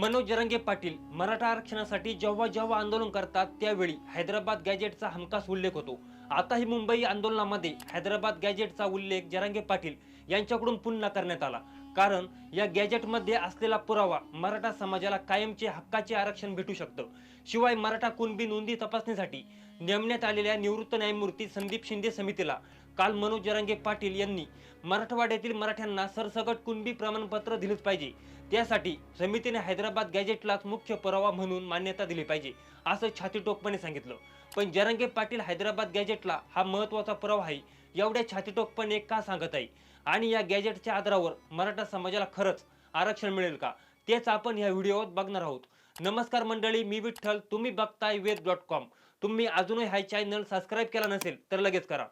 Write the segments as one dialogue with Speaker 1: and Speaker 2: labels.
Speaker 1: मनोज जरंगे पाटील मराठा आरक्षणासाठी जेव्हा जेव्हा आंदोलन करतात त्यावेळी हैदराबाद गॅजेटचा हमखास उल्लेख होतो. आताही मुंबई आंदोलनामध्ये हैदराबाद गॅजेटचा उल्लेख जरांगे पाटील यांच्याकडून पुन्हा करण्यात आला. कारण या गॅजेटमध्ये असलेला पुरावा मराठा समाजाला कायमचे हक्काचे आरक्षण भेटू शकतं. शिवाय मराठा कुणबी नोंदी तपासणीसाठी नेमण्यात आलेल्या निवृत्त न्यायमूर्ती संदीप शिंदे समितीला काल मनोज जरांगे पाटील यांनी मराठवाड्यातील मराठ्यांना सरसकट कुणबी प्रमाणपत्र दिलेच पाहिजे. त्यासाठी समितीने हैदराबाद गॅजेटलाच मुख्य पुरावा म्हणून मान्यता दिली पाहिजे असं छातीटोकपणे सांगितलं. पण जरांगे पाटील हैदराबाद गॅजेटला हा महत्त्वाचा पुरावा आहे एवढ्या छातीटोकपणे का सांगत आहे? आणि या गॅजेटच्या आधारावर मराठा समाजाला खरंच आरक्षण मिळेल का? तेच आपण या व्हिडिओत बघणार आहोत. नमस्कार मंडळी मी विठ्ठल तुम्ही बघताय वेद डॉट कॉम. तुम्ही अजूनही हा चॅनल सबस्क्राईब केला नसेल तर लगेच करा.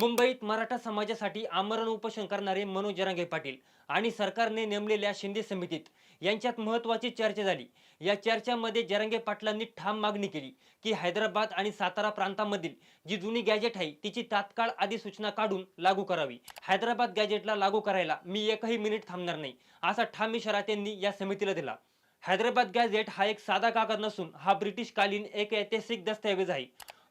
Speaker 1: मुंबईत मराठा समाजासाठी आमरण उपोषण करणारे मनोज जरांगे पाटील आणि सरकारने नेमलेल्या शिंदे समितीत यांच्यात महत्वाची चर्चा झाली. या चर्चामध्ये जरांगे पाटलांनी ठाम मागणी केली की हैदराबाद आणि सातारा प्रांतामधील जी जुनी गॅजेट आहे तिची तात्काळ अधिसूचना काढून लागू करावी. हैदराबाद गॅजेटला लागू करायला मी एकही मिनिट थांबणार नाही असा ठाम इशारा त्यांनी या समितीला दिला. हैदराबाद गॅजेट हा एक साधा कागद नसून हा ब्रिटिश कालीन एक ऐतिहासिक दस्तऐवज आहे.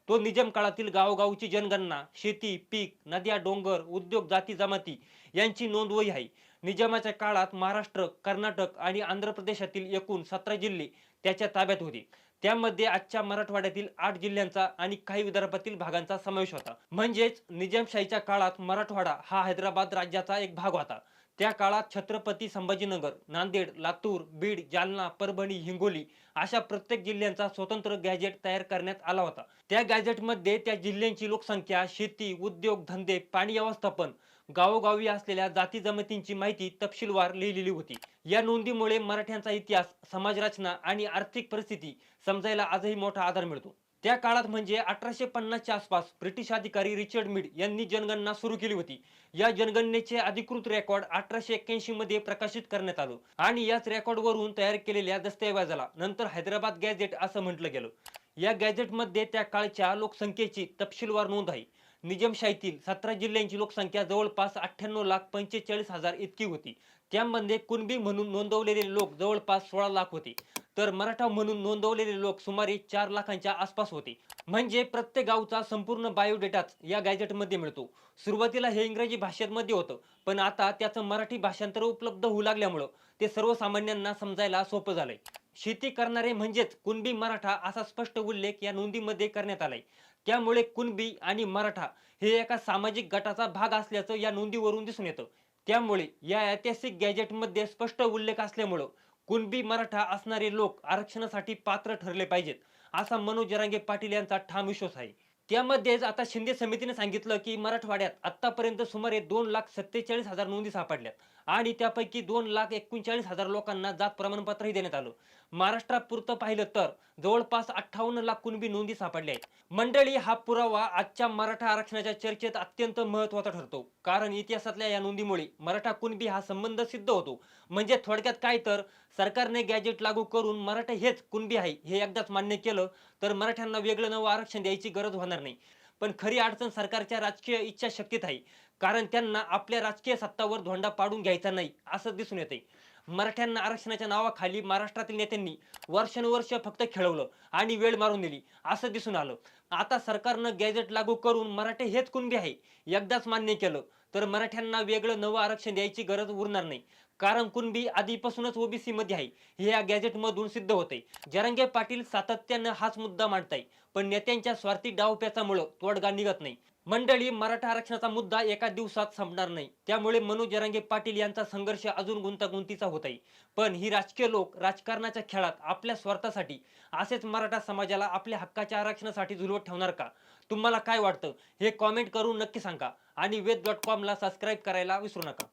Speaker 1: तो निजाम काळातील गावोगावची जनगणना शेती पीक नद्या डोंगर उद्योग जाती जमाती यांची नोंदवही आहे. निजामाच्या काळात महाराष्ट्र कर्नाटक आणि आंध्र प्रदेशातील एकूण सतरा जिल्हे त्याच्या ताब्यात होते. त्यामध्ये आजच्या मराठवाड्यातील आठ जिल्ह्यांचा आणि काही विदर्भातील भागांचा समावेश होता. म्हणजेच निजामशाहीच्या काळात मराठवाडा हा हैदराबाद राज्याचा एक भाग होता. त्या काळात छत्रपती संभाजीनगर नांदेड लातूर बीड जालना परभणी हिंगोली अशा प्रत्येक जिल्ह्यांचा स्वतंत्र गॅजेट तयार करण्यात आला होता. त्या गॅजेटमध्ये त्या जिल्ह्यांची लोकसंख्या शेती उद्योग धंदे पाणी व्यवस्थापन गावोगावी असलेल्या जाती जमतींची माहिती तपशीलवार लिहिलेली होती. या नोंदीमुळे मराठ्यांचा इतिहास समाजरचना आणि आर्थिक परिस्थिती समजायला आजही मोठा आधार मिळतो. त्या काळात म्हणजे अठराशे पन्नासच्या आसपास ब्रिटिश अधिकारी रिचर्ड मिड यांनी जनगणना सुरू केली होती. या जनगणनेचे अधिकृत रेकॉर्ड अठराशे एक्क्याऐंशी मध्ये प्रकाशित करण्यात आलं आणि याच रेकॉर्डवरून तयार केलेल्या दस्तऐवजाला नंतर हैदराबाद गॅझेट असं म्हटलं गेलं. या गॅझेटमध्ये त्या काळच्या लोकसंख्येची तपशीलवार नोंद आहे. निजामशाहीतील सतरा जिल्ह्यांची लोकसंख्या जवळपास अठ्ठ्याण्णव लाख पंचेचाळीस हजार इतकी होती. त्यामध्ये कुणबी म्हणून नोंदवलेले लोक जवळपास सोळा लाख होते. तर मराठा म्हणून नोंदवलेले लोक सुमारे चार लाखांच्या आसपास होते. म्हणजे प्रत्येक गावचा संपूर्ण बायोडेटाच या गॅजेटमध्ये मिळतो. सुरुवातीला हे इंग्रजी भाषेमध्ये होतं पण आता त्याचं मराठी भाषांतर उपलब्ध होऊ लागल्यामुळं ते सर्वसामान्यांना समजायला सोपं झालंय. शेती करणारे म्हणजेच कुणबी मराठा असा स्पष्ट उल्लेख या नोंदीमध्ये करण्यात आलाय. त्यामुळे कुणबी आणि मराठा हे एका सामाजिक गटाचा भाग असल्याचं या नोंदीवरून दिसून येतं. त्यामुळे या ऐतिहासिक गॅजेटमध्ये स्पष्ट उल्लेख असल्यामुळं कुणबी मराठा असणारे लोक आरक्षणासाठी पात्र ठरले पाहिजेत असा मनोज जरांगे पाटील यांचा ठाम विश्वास आहे. त्यामध्येच आता शिंदे समितीने सांगितलं की मराठवाड्यात आतापर्यंत सुमारे दोन लाख सत्तेचाळीस हजार नोंदी सापडल्यात. आणि त्यापैकी दोन लाख एकोणचाळीस हजार लोकांना जात प्रमाणपत्रही देण्यात आलं. महाराष्ट्रापुरतं पाहिलं तर जवळपास अठ्ठावन्न लाख कुणबी नोंदी सापडल्या आहेत. मंडळी हा पुरावा आजच्या मराठा आरक्षणाच्या चर्चेत अत्यंत महत्त्वाचा ठरतो. कारण इतिहासातल्या या नोंदीमुळे मराठा कुणबी हा संबंध सिद्ध होतो. म्हणजे थोडक्यात काय तर सरकारने गॅजेट लागू करून मराठा हेच कुणबी आहे हे एकदाच मान्य केलं तर मराठ्यांना वेगळं नवं आरक्षण द्यायची गरज होणार नाही. पण खरी अडचण सरकारच्या राजकीय इच्छाशक्तीत आहे. कारण त्यांना आपल्या राजकीय सत्तावर धोंडा पाडून घ्यायचा नाही असं दिसून येते मराठ्यांना आरक्षणाच्या नावाखाली महाराष्ट्रातील नेत्यांनी वर्षानुवर्ष फक्त खेळवलं आणि वेळ मारून दिली असं दिसून आलं. आता सरकारनं गॅजेट लागू करून मराठे हेच कुणबी आहे? एकदाच मान्य केलं तर मराठ्यांना वेगळं नवं आरक्षण द्यायची गरज उरणार नाही. कारण कुणबी आधीपासूनच ओबीसी मध्ये आहे. हे या गॅजेट मधून सिद्ध होते जरांगे पाटील सातत्यानं हाच मुद्दा मांडताय. पण नेत्यांच्या स्वार्थी डावप्याचामुळं तोडगा निघत नाही. मंडळी मराठा आरक्षणाचा मुद्दा एका दिवसात संपणार नाही. त्यामुळे मनोज जरांगे पाटील यांचा संघर्ष अजून गुंतागुंतीचा होत आहे पण ही राजकीय लोक राजकारणाच्या खेळात आपल्या स्वार्थासाठी असेच मराठा समाजाला आपल्या हक्काच्या आरक्षणासाठी झुलवत ठेवणार का? तुम्हाला काय वाटतं? हे कॉमेंट करून नक्की सांगा. आणि वेद डॉट कॉमला सबस्क्राईब करायला विसरू नका.